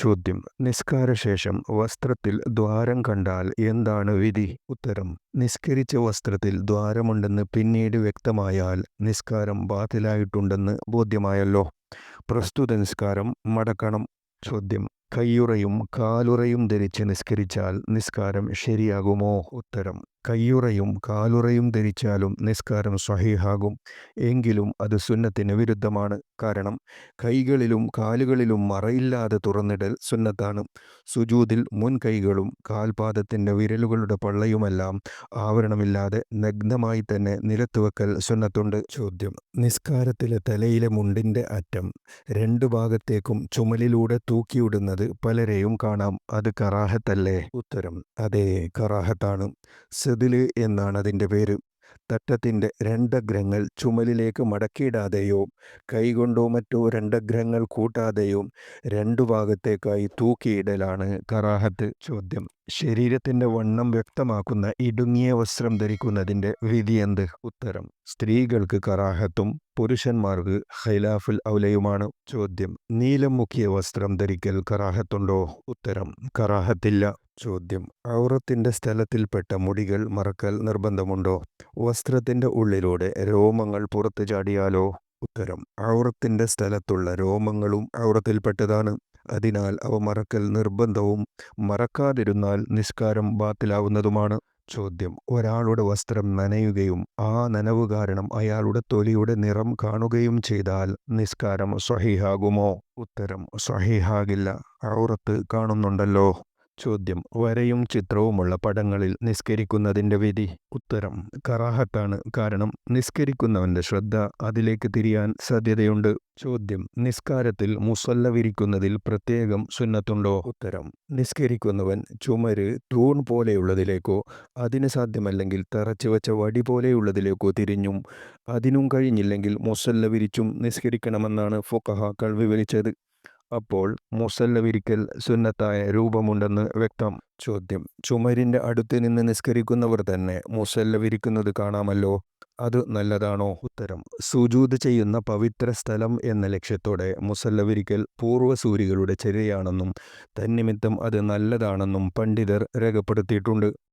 ചോദ്യം. നിസ്കാരശേഷം വസ്ത്രത്തിൽ ദ്വാരം കണ്ടാൽ എന്താണ് വിധി? ഉത്തരം. നിസ്കരിച്ച വസ്ത്രത്തിൽ ദ്വാരമുണ്ടെന്ന് പിന്നീട് വ്യക്തമായാൽ നിസ്കാരം ബാത്തിലായിട്ടുണ്ടെന്ന് ബോധ്യമായല്ലോ. പ്രസ്തുത നിസ്കാരം മടക്കണം. ചോദ്യം. കയ്യുറയും കാലുറയും ധരിച്ച് നിസ്കരിച്ചാൽ നിസ്കാരം ശരിയാകുമോ? ഉത്തരം. കയ്യുറയും കാലുറയും ധരിച്ചാലും നിസ്കാരം സ്വഹീഹാകും എങ്കിലും അത് സുന്നത്തിന് വിരുദ്ധമാണ്. കാരണം കൈകളിലും കാലുകളിലും മറയില്ലാതെ തുറന്നിടൽ സുന്നത്താണ്. സുജൂതിൽ മുൻകൈകളും കാൽപാദത്തിന്റെ വിരലുകളുടെ പള്ളയുമെല്ലാം ആവരണമില്ലാതെ നഗ്നമായി തന്നെ നിരത്തുവെക്കൽ സുന്നത്തുണ്ട്. ചോദ്യം. നിസ്കാരത്തിലെ തലയിലെ മുണ്ടിന്റെ അറ്റം രണ്ടു ഭാഗത്തേക്കും ചുമലിലൂടെ തൂക്കിയിടുന്നത് പലരെയും കാണാം. അത് കറാഹത്തല്ലേ? ഉത്തരം. അതേ കറാഹത്താണ്. സെതിൽ എന്നാണ് അതിന്റെ പേര്? തട്ടത്തിന്റെ രണ്ടഗ്രങ്ങൾ ചുമലിലേക്ക് മടക്കിയിടാതെയോ കൈകൊണ്ടോ മറ്റോ രണ്ടഗ്രങ്ങൾ കൂട്ടാതെയോ രണ്ടു ഭാഗത്തേക്കായി തൂക്കിയിടലാണ് കറാഹത്ത് ചോദ്യം. ശരീരത്തിന്റെ വണ്ണം വ്യക്തമാക്കുന്ന ഇടുങ്ങിയ വസ്ത്രം ധരിക്കുന്നതിന്റെ വിധി എന്ത്? ഉത്തരം. സ്ത്രീകൾക്ക് കറാഹത്തും പുരുഷന്മാർക്ക് ഖൈലാഫുൽ ഔലയുമാണ് ചോദ്യം. നീലം മുക്കിയ വസ്ത്രം ധരിക്കൽ കറാഹത്തുണ്ടോ? ഉത്തരം. കറാഹത്തില്ല. ചോദ്യം. ഔറത്തിന്റെ സ്ഥലത്തിൽപ്പെട്ട മുടികൾ മറക്കൽ നിർബന്ധമുണ്ടോ? വസ്ത്രത്തിന്റെ ഉള്ളിലൂടെ രോമങ്ങൾ പുറത്തു ചാടിയാലോ? ഉത്തരം. ഔറത്തിന്റെ സ്ഥലത്തുള്ള രോമങ്ങളും ഔറത്തിൽപ്പെട്ടതാണ്. അതിനാൽ അവ മറക്കൽ നിർബന്ധവും മറക്കാതിരുന്നാൽ നിസ്കാരം ബാത്തിലാവുന്നതുമാണ്. ചോദ്യം. ഒരാളുടെ വസ്ത്രം നനയുകയും ആ നനവ് കാരണം അയാളുടെ തൊലിയുടെ നിറം കാണുകയും ചെയ്താൽ നിസ്കാരം സ്വഹിഹാകുമോ ഉത്തരം. സ്വഹിഹാകില്ല ഔറത്ത് കാണുന്നുണ്ടല്ലോ. ചോദ്യം. വരയും ചിത്രവുമുള്ള പടങ്ങളിൽ നിസ്കരിക്കുന്നതിന്റെ വിധി. ഉത്തരം. കറാഹത്താണ്. കാരണം നിസ്കരിക്കുന്നവന്റെ ശ്രദ്ധ അതിലേക്ക് തിരിയാൻ സാധ്യതയുണ്ട്. ചോദ്യം. നിസ്കാരത്തിൽ മുസല്ല വിരിക്കുന്നതിൽ പ്രത്യേകം സുന്നത്തുണ്ടോ? ഉത്തരം. നിസ്കരിക്കുന്നവൻ ചുമര് തൂൺ പോലെയുള്ളതിലേക്കോ അതിന് സാധ്യമല്ലെങ്കിൽ തറച്ചു വെച്ച വടി പോലെയുള്ളതിലേക്കോ തിരിഞ്ഞും അതിനും കഴിഞ്ഞില്ലെങ്കിൽ മുസല്ല വിരിച്ചും നിസ്കരിക്കണമെന്നാണ് ഫുക്കഹാക്കൾ വിവരിച്ചത് അപ്പോൾ മുസല്ല വിരിക്കൽ സുന്നത്തായ രൂപമുണ്ടെന്ന് വ്യക്തം. ചോദ്യം. ചുമരിന്റെ അടുത്ത് നിന്ന് നിസ്കരിക്കുന്നവർ തന്നെ മുസല്ല വിരിക്കുന്നത് കാണാമല്ലോ? അത് നല്ലതാണോ? ഉത്തരം. സുജൂത് ചെയ്യുന്ന പവിത്ര സ്ഥലം എന്ന ലക്ഷ്യത്തോടെ മുസല്ല വിരിക്കൽ പൂർവസൂരികളുടെ ചെറിയാണെന്നും തന്നിമിത്തം അത് നല്ലതാണെന്നും പണ്ഡിതർ രേഖപ്പെടുത്തിയിട്ടുണ്ട്.